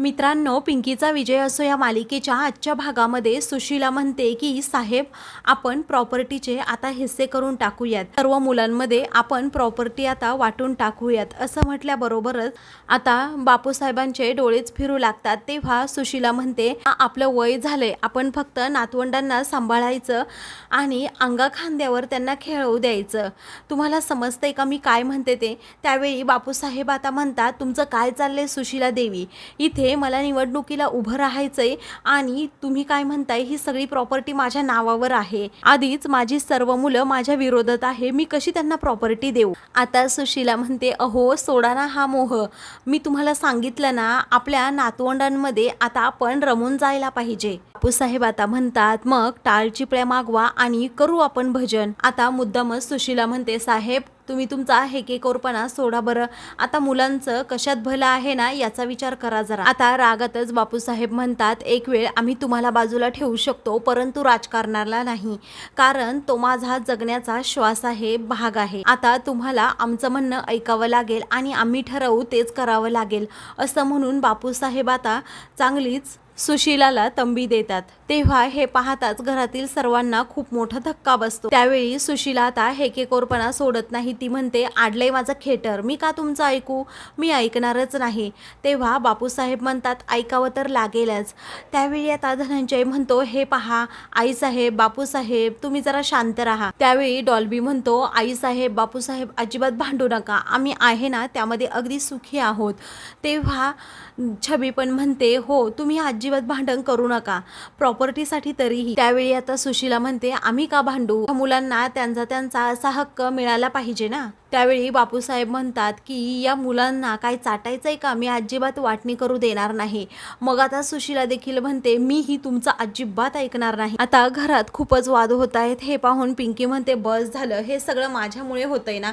मित्रांनो पिंकीचा विजय असो या मालिकेच्या आजच्या भागामध्ये सुशीला म्हणते की साहेब आपण प्रॉपर्टीचे आता हिस्से करून टाकूयात. सर्व मुलांमध्ये आपण प्रॉपर्टी आता वाटून टाकूयात. असं म्हटल्याबरोबरच आता बापूसाहेबांचे डोळेच फिरू लागतात. तेव्हा सुशीला म्हणते आपलं वय झालंय. आपण फक्त नातवंडांना सांभाळायचं आणि अंगा खांद्यावर त्यांना खेळवू द्यायचं. तुम्हाला समजतंय का मी काय म्हणते ते? त्यावेळी बापूसाहेब आता म्हणतात तुमचं काय चाललंय सुशीला देवी? इथे मला निवडणुकीला उभं राहायचंय आणि तुम्ही काय म्हणताय ही सगळी प्रॉपर्टी माझ्या नावावर आहे. आधीच माझी सर्व मुलं माझ्या विरोधात आहे मी कशी त्यांना प्रॉपर्टी देऊ? आता सुशीला म्हणते अहो सोडा ना हा मोह. मी तुम्हाला सांगितलं ना आपल्या नातवंडांमध्ये आता आपण रमून जायला पाहिजे. बापूसाहेब आता म्हणतात मग टाळ चिपळ्या मागवा आणि करू आपण भजन. आता मुद्दामच सुशीला म्हणते साहेब तुम्ही तुमचा हेकेकोरपणा सोडा बरं. आता मुलांचं कशात भलं आहे ना याचा विचार करा जरा. आता रागातच बापूसाहेब म्हणतात एक वेळ आम्ही तुम्हाला बाजूला ठेवू शकतो परंतु राजकारणाला नाही. कारण तो माझा जगण्याचा श्वास आहे भाग आहे. आता तुम्हाला आमचं म्हणणं ऐकावं लागेल आणि आम्ही ठरवू तेच करावं लागेल. असं म्हणून बापूसाहेब आता चांगलीच सुशीलाला तंबी देतात. तेव्हा हे पाहताच घरातील सर्वांना खूप मोठा धक्का बसतो. त्यावेळी सुशीला आता हेकेकोरपणा सोडत नाही. ती म्हणते आडलंय माझं खेटर. मी का तुमचं ऐकू? मी ऐकणारच नाही. तेव्हा बापूसाहेब म्हणतात ऐकावं तर लागेलच. त्यावेळी आता धनंजय म्हणतो हे पहा आईसाहेब बापूसाहेब तुम्ही जरा शांत राहा. त्यावेळी डॉल्बी म्हणतो आईसाहेब बापूसाहेब अजिबात भांडू नका. आम्ही आहे ना त्यामध्ये अगदी सुखी आहोत. तेव्हा छबी पण म्हणते हो तुम्ही अजिबात भांडण करू नका. प्रॉपर्टीसाठी तरीही. त्यावेळी आता सुशीला म्हणते आम्ही का भांडू? मुलांना त्यांचा त्यांचा असा हक्क मिळाला पाहिजे ना. त्यावेळी बापूसाहेब म्हणतात की या मुलांना काय चाटायचं आहे का? मी अजिबात वाटणी करू देणार नाही. मग आता सुशीला देखील म्हणते मीही तुमचं अजिबात ऐकणार नाही. आता घरात खूपच वाद होत आहेत. हे पाहून पिंकी म्हणते बस झालं. हे सगळं माझ्यामुळे होतंय ना?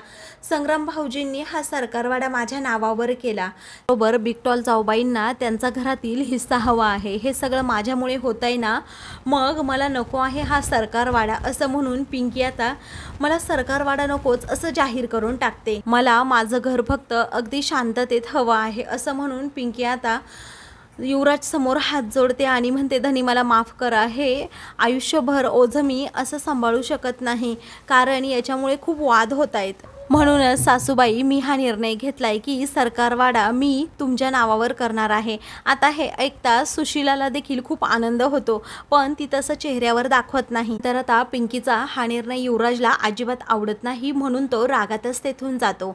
संग्राम भाऊजींनी हा सरकारवाडा माझ्या नावावर केला. बरोबर बिकटॉल जाऊबाईंना त्यांचा घरातील हिस्सा हवा आहे. हे सगळं माझ्यामुळे होतंय ना? मग मला नको आहे हा सरकारवाडा. असं म्हणून पिंकी आता मला सरकारवाडा नकोच असं जाहीर करून टाकते. मला माझं घर फक्त अगदी शांततेत हवं आहे असं म्हणून पिंकी आता युवराज समोर हात जोडते आणि म्हणते धनी मला माफ करा. हे आयुष्यभर ओझं मी असं सांभाळू शकत नाही कारण याच्यामुळे खूप वाद होत आहेत. म्हणूनच सासूबाई मी हा निर्णय घेतलाय की सरकारवाडा मी तुमच्या नावावर करणार आहे. आता हे ऐकता सुशीलाला देखील खूप आनंद होतो पण ती तसं चेहऱ्यावर दाखवत नाही. तर आता पिंकीचा हा निर्णय युवराजला अजिबात आवडत नाही म्हणून तो रागातच तेथून जातो.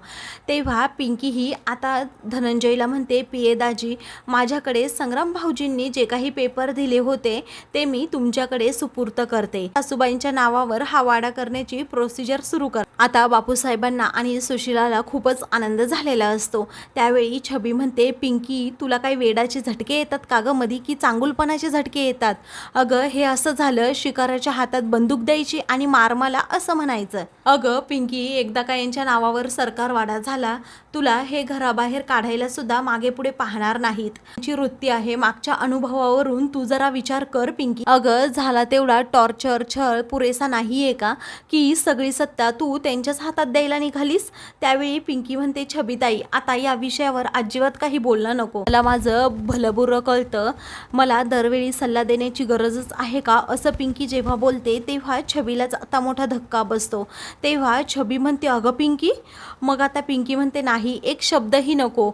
तेव्हा पिंकी ही आता धनंजयला म्हणते पियेदाजी माझ्याकडे संग्राम भाऊजींनी जे काही पेपर दिले होते ते मी तुमच्याकडे सुपूर्त करते. सासूबाईंच्या नावावर हा वाडा करण्याची प्रोसिजर सुरू कर. आता बापूसाहेबांना आणि सुशीलाला खूपच आनंद झालेला असतो. त्यावेळी छबी म्हणते पिंकी तुला काही वेडाचे झटके येतात का गं मधी? की चांगुलपणाचे झटके येतात? अगं हे असं झालं शिकाराच्या हातात बंदूक द्यायची आणि मार मला असं म्हणायचं. अगं पिंकी एकदा का यांच्या नावावर सरकार वाडा झाला तुला हे घराबाहेर काढायला सुद्धा मागे पुढे पाहणार नाहीत. ची वृत्ती आहे मागच्या अनुभवावरून तू जरा विचार कर पिंकी. अगं झाला तेवढा टॉर्चर छळ पुरेसा नाहीये का? की सगळी सत्ता तू त्यांच्याच हातात द्यायला निघालीस त्यावेळी पिंकी म्हणते छबीताई आता या विषयावर अजिबात काही बोलणं नको. मला माझं भलबुरं कळतं. मला दरवेळी सल्ला देण्याची गरजच आहे का? असं पिंकी जेव्हा बोलते तेव्हा छबीलाच आता मोठा धक्का बसतो. तेव्हा छबी म्हणते अगं पिंकी? मग आता पिंकी म्हणते नाही एक शब्दही नको.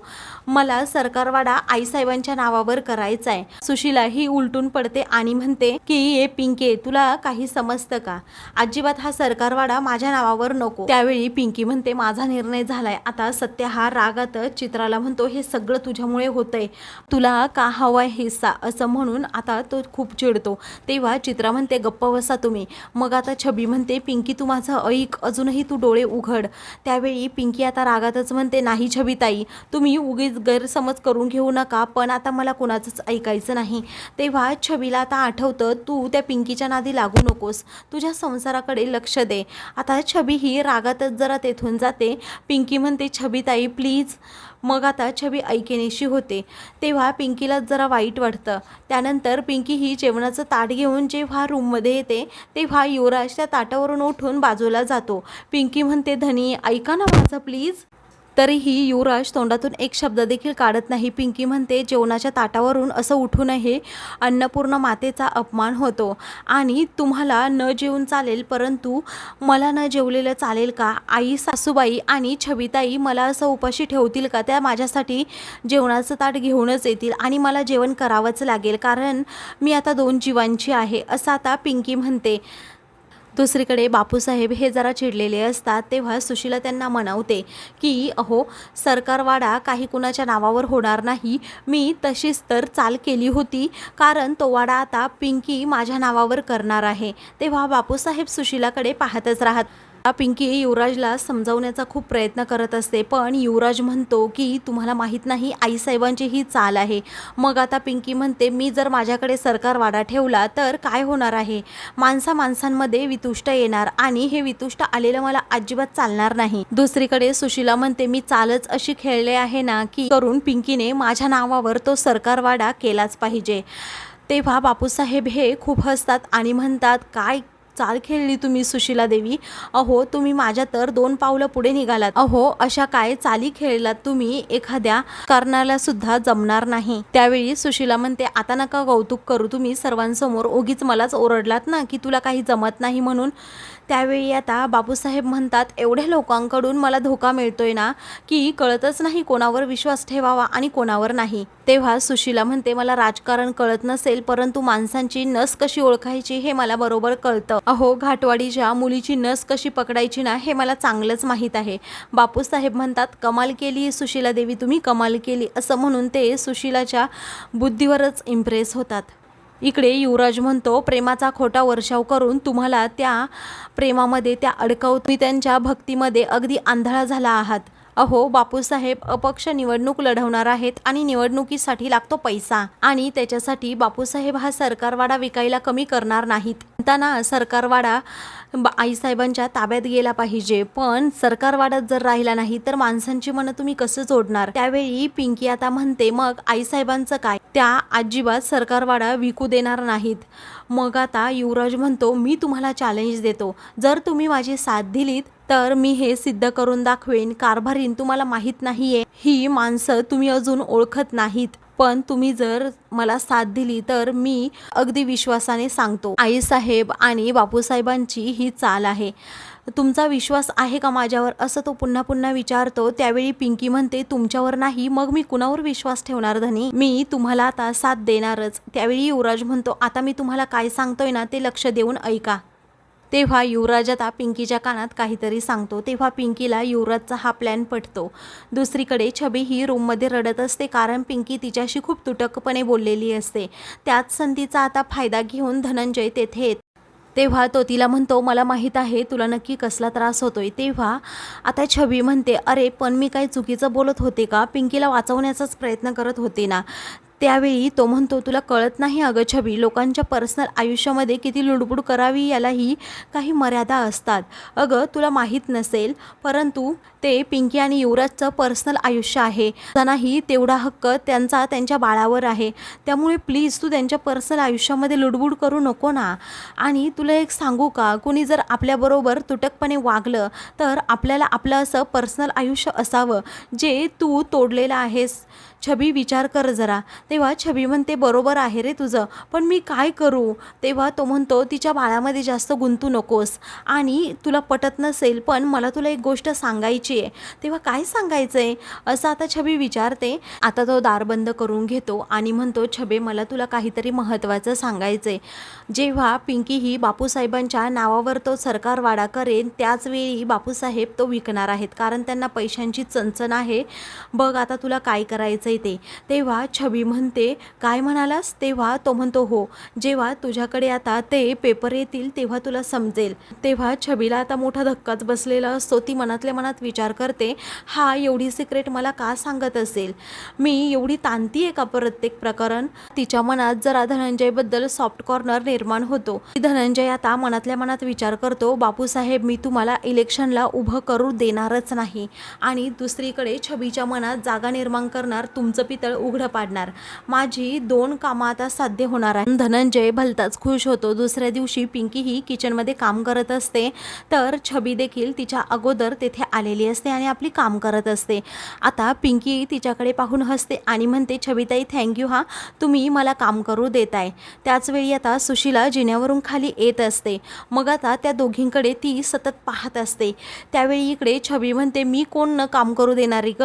मला सरकारवाडा आईसाहेबांच्या नावावर करायचा आहे सुशीला ही उलटून पडते आणि म्हणते की ए पिंके तुला काही समजतं का? अजिबात हा सरकारवाडा माझ्या नावावर नको. त्यावेळी पिंकी म्हणते माझा निर्णय झालाय. आता सत्य हा रागातच चित्राला म्हणतो हे सगळं तुझ्यामुळे होतंय. तुला का हवाय हिस्सा? असं म्हणून आता तो खूप चिडतो. तेव्हा चित्रा म्हणते गप्प बसा तुम्ही. मग आता छबी म्हणते पिंकी तू माझं ऐक अजूनही तू डोळे उघड. त्यावेळी पिंकी आता रागातच म्हणते नाही छबिताई तुम्ही उगीच गैरसमज करून घेऊ नका पण आता मला कोणाचंच ऐकायचं नाही. तेव्हा छबीला आता आठवतं तू त्या पिंकीच्या नादी लागू नकोस. तुझ्या संसाराकडे लक्ष दे. आता छबी ही रागातच जरा ते तेथून जाते. पिंकी म्हणते छबीताई प्लीज मग आता छबी ऐकेनेशी होते. तेव्हा पिंकीला जरा वाईट वाटतं. त्यानंतर पिंकी ही जेवणाचं ताट घेऊन जेव्हा रूममध्ये येते तेव्हा युवराज त्या ताटावरून उठून बाजूला जातो. पिंकी म्हणते धनी ऐका ना माझं प्लीज तरीही युवराज तोंडातून एक शब्द देखील काढत नाही. पिंकी म्हणते जेवणाच्या ताटावरून असं उठूनही अन्नपूर्ण मातेचा अपमान होतो. आणि तुम्हाला न जेवून चालेल परंतु मला न जेवलेलं चालेल का? आई सासूबाई आणि छबिताई मला असं उपाशी ठेवतील का? त्या माझ्यासाठी जेवणाचं ताट घेऊनच येतील आणि मला जेवण करावंच लागेल. कारण मी आता दोन जीवांची आहे. असं आता पिंकी म्हणते. दुसरीकडे बापूसाहेब हे जरा चिडलेले असतात तेव्हा सुशीला त्यांना म्हणवते की अहो सरकारवाडा काही कुणाच्या नावावर होणार नाही. मी तशीच तर चाल केली होती कारण तो वाडा आता पिंकी माझ्या नावावर करणार आहे. तेव्हा बापूसाहेब सुशीलाकडे पाहतच राहत पिंकी युवराजला समजावण्याचा खूप प्रयत्न करत असते पण युवराज म्हणतो की तुम्हाला माहीत नाही आईसाहेबांची ही चाल आहे. मग आता पिंकी म्हणते मी जर माझ्याकडे सरकार वाडा ठेवला तर काय होणार आहे? माणसा माणसांमध्ये वितुष्ट येणार आणि हे वितुष्ट आलेलं मला अजिबात चालणार नाही. दुसरीकडे सुशीला म्हणते मी चालच अशी खेळले आहे ना की करून पिंकीने माझ्या नावावर तो सरकार वाडा केलाच पाहिजे. तेव्हा बापूसाहेब हे खूप हसतात आणि म्हणतात काय चाल खेळली तुम्ही सुशिला देवी. अहो तुम्ही माझ्या तर दोन पावलं पुढे निघालात. अहो अशा काय चाली खेळलात तुम्ही? एखाद्या कर्णाला सुद्धा जमणार नाही. त्यावेळी सुशीला म्हणते आता नका कौतुक करू. तुम्ही सर्वांसमोर उगीच मलाच ओरडलात ना की तुला काही जमत नाही म्हणून. त्यावेळी आता बापूसाहेब म्हणतात एवढ्या लोकांकडून मला धोका मिळतोय ना की कळतच नाही कोणावर विश्वास ठेवावा आणि कोणावर नाही. तेव्हा सुशीला म्हणते मला राजकारण कळत नसेल परंतु माणसांची नस कशी ओळखायची हे मला बरोबर कळतं. अहो घाटवाडीच्या मुलीची नस कशी पकडायची ना हे मला चांगलंच माहीत आहे. बापूसाहेब म्हणतात कमाल केली सुशीला देवी तुम्ही कमाल केली. असं म्हणून ते सुशीलाच्या बुद्धीवरच इम्प्रेस होतात. इकडे युवराज म्हणतो प्रेमाचा खोटा वर्षाव करून तुम्हाला त्या प्रेमामध्ये त्या अडकवत तुम्ही त्यांच्या भक्तीमध्ये अगदी आंधळा झाला आहात. अहो बापूसाहेब अपक्ष निवडणूक लढवणार आहेत आणि निवडणुकीसाठी लागतो पैसा आणि त्याच्यासाठी बापूसाहेब हा सरकारवाडा विकायला कमी करणार नाहीत. त्यांना सरकारवाडा ब- आईसाहेबांच्या ताब्यात गेला पाहिजे. पण सरकारवाड्यात जर राहिला नाही तर माणसांची मनं तुम्ही कसं जोडणार? त्यावेळी पिंकी आता म्हणते मग आईसाहेबांचं काय? त्या अजिबात सरकारवाडा विकू देणार नाहीत. मग आता युवराज म्हणतो मी तुम्हाला चॅलेंज देतो. जर तुम्ही माझी साथ दिलीत तर मी हे सिद्ध करून दाखवेन. कारभारीन तुम्हाला माहीत नाहीये. ही माणसं तुम्ही अजून ओळखत नाहीत. पण तुम्ही जर मला साथ दिली तर मी अगदी विश्वासाने सांगतो. आईसाहेब आणि बापूसाहेबांची ही चाल आहे. तुमचा विश्वास आहे का माझ्यावर? असं तो पुन्हा पुन्हा विचारतो. त्यावेळी पिंकी म्हणते तुमच्यावर नाही मग मी कुणावर विश्वास ठेवणार धनी? मी तुम्हाला आता साथ देणारच. त्यावेळी युवराज म्हणतो आता मी तुम्हाला काय सांगतोय ना ते लक्ष देऊन ऐका. तेव्हा युवराज आता पिंकीच्या कानात काहीतरी सांगतो. तेव्हा पिंकीला युवराजचा हा प्लॅन पटतो. दुसरीकडे छबी ही रूममध्ये रडत असते कारण पिंकी तिच्याशी खूप तुटकपणे बोललेली असते. त्याच संधीचा आता फायदा घेऊन धनंजय तेथे येत. तेव्हा तो तिला म्हणतो मला माहीत आहे तुला नक्की कसला त्रास होतोय. तेव्हा आता छबी म्हणते अरे पण मी काही चुकीचं बोलत होते का? पिंकीला वाचवण्याचाच प्रयत्न करत होते ना. त्यावेळी तो म्हणतो तुला कळत नाही अगं छबी लोकांच्या पर्सनल आयुष्यामध्ये किती लुडबुड करावी यालाही काही मर्यादा असतात. अगं तुला माहीत नसेल परंतु ते पिंकी आणि युवराजचं पर्सनल आयुष्य आहे. त्यांनाही तेवढा हक्क त्यांचा त्यांच्या बाळावर आहे. त्यामुळे प्लीज तू त्यांच्या पर्सनल आयुष्यामध्ये लुडबुड करू नको ना. आणि तुला एक सांगू का कुणी जर आपल्याबरोबर तुटकपणे वागलं तर आपल्याला आपलं असं पर्सनल आयुष्य असावं जे तू तोडलेलं आहेस. छबी विचार कर जरा. तेव्हा छबी म्हणते बरोबर आहे रे तुझं पण मी काय करू? तेव्हा तो म्हणतो तिच्या बाळामध्ये जास्त गुंतू नकोस आणि तुला पटत नसेल पण मला तुला एक गोष्ट सांगायची आहे. तेव्हा काय सांगायचं आहे असं आता छबी विचारते. आता तो दार बंद करून घेतो आणि म्हणतो छबे मला तुला काहीतरी महत्त्वाचं सांगायचं आहे जेव्हा पिंकी ही बापूसाहेबांच्या नावावर तो सरकार वाडा करेन त्याचवेळी बापूसाहेब तो विकणार आहेत कारण त्यांना पैशांची चणचण आहे. बघ आता तुला काय करायचं आहे ते. तेव्हा छबी म्हणते काय म्हणालास? तेव्हा तो म्हणतो हो जेव्हा तुझ्याकडे आता ते पेपर येतील तेव्हा तुला समजेल. तेव्हा छबीला आता मोठा धक्काच बसलेला असतो. ती मनातल्या मनात विचार करते हा एवढी सिक्रेट मला का सांगत असेल? मी एवढी तांती आहे का प्रत्येक प्रकरण? तिच्या मनात जरा धनंजयबद्दल सॉफ्ट कॉर्नर निर्माण होतो. धनंजय आता मनातल्या मनात विचार करतो बापूसाहेब मी तुम्हाला इलेक्शनला उभं करू देणारच नाही. आणि दुसरीकडे छबीच्या मनात जागा निर्माण करणार तुमचं पितळ उघडं पाडणार. माझी दोन कामं आता साध्य होणार आहे धनंजय भलताच खुश होतो. दुसऱ्या दिवशी पिंकी ही किचनमध्ये काम करत असते. तर छबी देखील तिच्या अगोदर तेथे आलेली असते आणि आपली काम करत असते. आता पिंकी तिच्याकडे पाहून हसते आणि म्हणते छबीताई थँक्यू हा. तुम्ही मला काम करू देत आहे त्याचवेळी आता सुशीला जिन्यावरून खाली येत असते. मग आता त्या दोघींकडे ती सतत पाहत असते. त्यावेळी इकडे छबी म्हणते मी कोण न काम करू देणारी ग?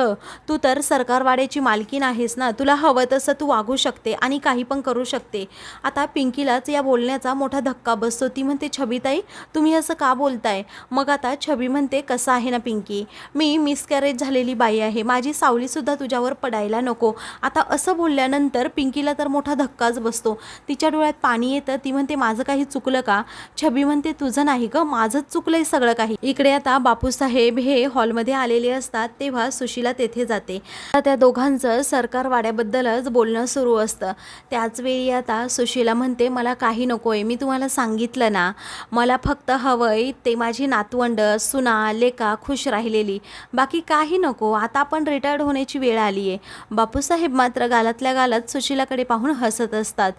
तू तर सरकारवाड्याची मालकीन आहेस ना तुला हवं तसं तू वागू शकते आणि काही पण करू शकते. आता पिंकीलाच या बोलण्याचा मोठा धक्का बसतो. ती म्हणते छबीताई तुम्ही असं का बोलताय? मग आता छबी म्हणते कसं आहे ना पिंकी? मी मिसकॅरेज झालेली बाई आहे. माझी सावलीसुद्धा तुझ्यावर पडायला नको. आता असं बोलल्यानंतर पिंकीला तर मोठा धक्काच बसतो. तिच्या डोळ्यात पाणी येतं. ती म्हणते माझं काही चुकलं का? छबी म्हणते तुझं नाही ग माझंच चुकलंय सगळं काही. इकडे आता बापूसाहेब हे हॉलमध्ये आलेले असतात तेव्हा सुशीला तेथे जाते. त्या दोघांचं सरकार वाड्याबद्दलच बोलणं सुरू असतं. त्याचवेळी आता सुशीला म्हणते मला काही नको आहे मी तुम्हाला सांगितलं ना. मला फक्त हवंय ते माझी नातवंड सुना लेका खुश राहिलेली. बाकी काही नको आता आपण रिटायर्ड होण्याची वेळ आली आहे बापूसाहेब मात्र गालातल्या गालात सुशीलाकडे पाहून हसत असतात.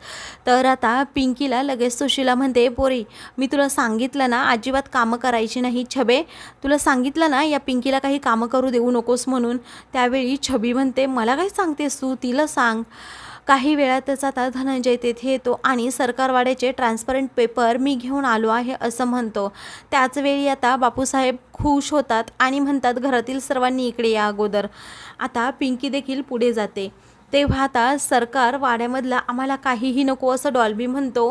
तर आता पिंकीला लगेच सुशीला म्हणते पोरी मी तुला सांगितलं ना अजिबात कामं करायची नाही छबे. तुला सांगितलं ना या पिंकीला काही कामं करू देऊ नकोस म्हणून. त्यावेळी छबी म्हणते मला काय सांगतेस तू? तिला सांग. काही वेळातच आता धनंजय तेथे येतो आणि सरकारवाड्याचे ट्रान्सपरंट पेपर मी घेऊन आलो आहे असं म्हणतो. त्याचवेळी आता बापूसाहेब खुश होतात आणि म्हणतात घरातील सर्वांनी इकडे या अगोदर. आता पिंकी देखील पुढे जाते. तेव्हा आता सरकार वाड्यामधला आम्हाला काहीही नको असं डॉल्बी म्हणतो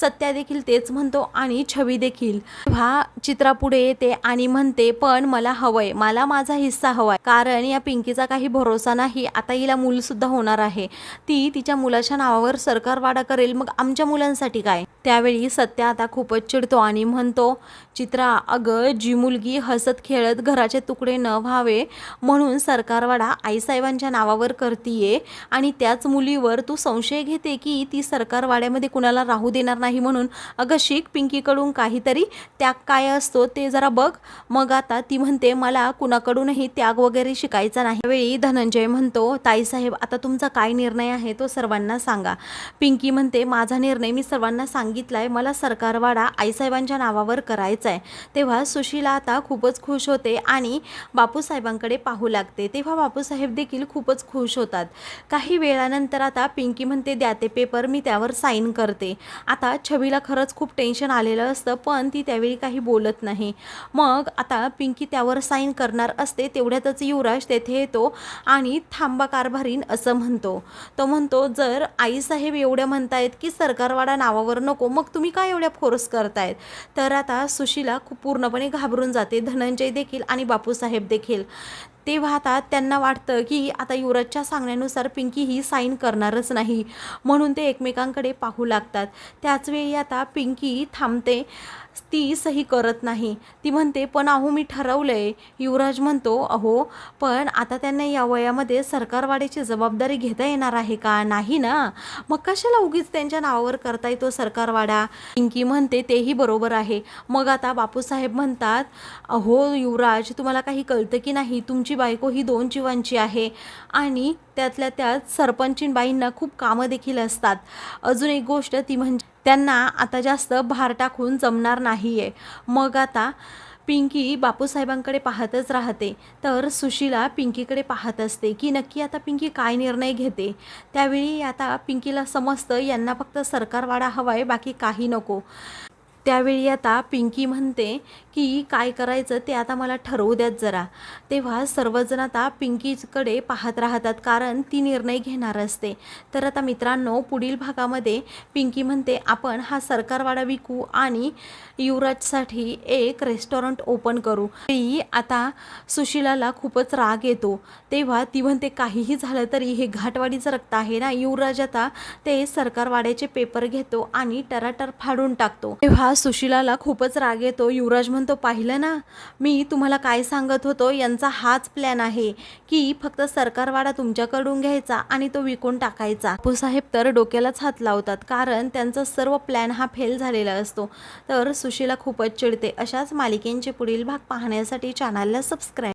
सत्या देखील तेच म्हणतो आणि छवी देखील. तेव्हा चित्रा पुढे येते आणि म्हणते पण मला हवंय मला माझा हिस्सा हवाय. कारण या पिंकीचा काही भरोसा नाही आता हिला मूलसुद्धा होणार आहे. ती तिच्या मुलाच्या नावावर सरकार वाडा करेल मग आमच्या मुलांसाठी काय? त्यावेळी सत्या आता खूपच चिडतो आणि म्हणतो चित्रा अगं जी मुलगी हसत खेळत घराचे तुकडे न व्हावे म्हणून सरकारवाडा आईसाहेबांच्या नावावर करतीये आणि त्याच मुलीवर तू संशय घेते की ती सरकारवाड्यामध्ये कुणाला राहू देणार नाही म्हणून? अगं शिक पिंकीकडून काहीतरी. त्याग काय असतो ते जरा बघ. मग आता ती म्हणते मला कुणाकडूनही त्याग वगैरे शिकायचा नाही. वेळी धनंजय म्हणतो ताईसाहेब आता तुमचा काय निर्णय आहे तो सर्वांना सांगा. पिंकी म्हणते माझा निर्णय मी सर्वांना सांगितलाय. मला सरकारवाडा आईसाहेबांच्या नावावर करायचा आहे. तेव्हा सुशीला आता खूपच खुश होते आणि बापूसाहेबांकडे पाहू लागते. तेव्हा बापूसाहेब देखील खूपच खुश होतात. काही वेळानंतर आता पिंकी म्हणते द्या ते पेपर मी त्यावर साईन करते. आता छबीला खरंच खूप टेन्शन आलेलं असतं पण ती त्यावेळी काही बोलत नाही. मग आता पिंकी त्यावर साईन करणार असते तेवढ्यातच युवराज तेथे येतो आणि थांबा कारभारीन असं म्हणतो. तो म्हणतो जर आईसाहेब एवढ्या म्हणतायत की सरकारवाडा नावावर नको मग तुम्ही काय एवढ्या फोर्स करतायत? तर आता सुशी खूप पूर्णपणे घाबरून जाते. धनंजय देखील आणि बापूसाहेब देखील. ते वाहतात त्यांना वाटतं की आता युवराजच्या सांगण्यानुसार पिंकी ही साईन करणारच नाही. म्हणून ते एकमेकांकडे पाहू लागतात. त्याचवेळी आता पिंकी थांबते. ती सही करत नाही. ती म्हणते पण अहो मी ठरवलं आहे युवराज म्हणतो अहो पण आता त्यांना या वयामध्ये सरकारवाड्याची जबाबदारी घेता येणार आहे का? नाही ना? मग कशाला उगीच त्यांच्या नावावर करता येतो सरकारवाडा पिंकी म्हणते तेही बरोबर आहे. मग आता बापूसाहेब म्हणतात अहो युवराज तुम्हाला काही कळतं की नाही? तुमची बायको ही दोन जीवांची आहे आणि त्यातल्या त्यात सरपंचीन बाईंना खूप कामं देखील असतात. अजून एक गोष्ट ती म्हणजे त्यांना आता जास्त भार टाकून जमणार नाही आहे मग आता पिंकी बापूसाहेबांकडे पाहतच राहते. तर सुशीला पिंकीकडे पाहत असते की नक्की आता पिंकी काय निर्णय घेते? त्यावेळी आता पिंकीला समजतं यांना फक्त सरकारवाडा हवा आहे बाकी काही नको. त्यावेळी आता पिंकी म्हणते की काय करायचं ते आता मला ठरवू द्यात जरा. तेव्हा सर्वजण आता पिंकीकडे पाहत राहतात कारण ती निर्णय घेणार असते. तर आता मित्रांनो पुढील भागामध्ये पिंकी म्हणते आपण हा सरकारवाडा विकू आणि युवराजसाठी एक रेस्टॉरंट ओपन करू. ती आता सुशिलाला खूपच राग येतो. तेव्हा ती म्हणते काहीही झालं तरी हे घाटवाडीचं रक्त आहे ना? युवराज आता ते सरकारवाड्याचे पेपर घेतो आणि टराटर फाडून टाकतो. तेव्हा सुशिलाला खूपच राग येतो. युवराज म्हणतो पाहिलं ना मी तुम्हाला काय सांगत होतो यांचा हाच प्लॅन आहे की फक्त सरकारवाडा तुमच्याकडून घ्यायचा आणि तो विकून टाकायचा. बापूसाहेब तर डोक्यालाच हात लावतात कारण त्यांचा सर्व प्लॅन हा फेल झालेला असतो. तर सुशीला खूपच चिडते. अशाच मालिकेंचे पुढील भाग पाहण्यासाठी चॅनलला सबस्क्राईब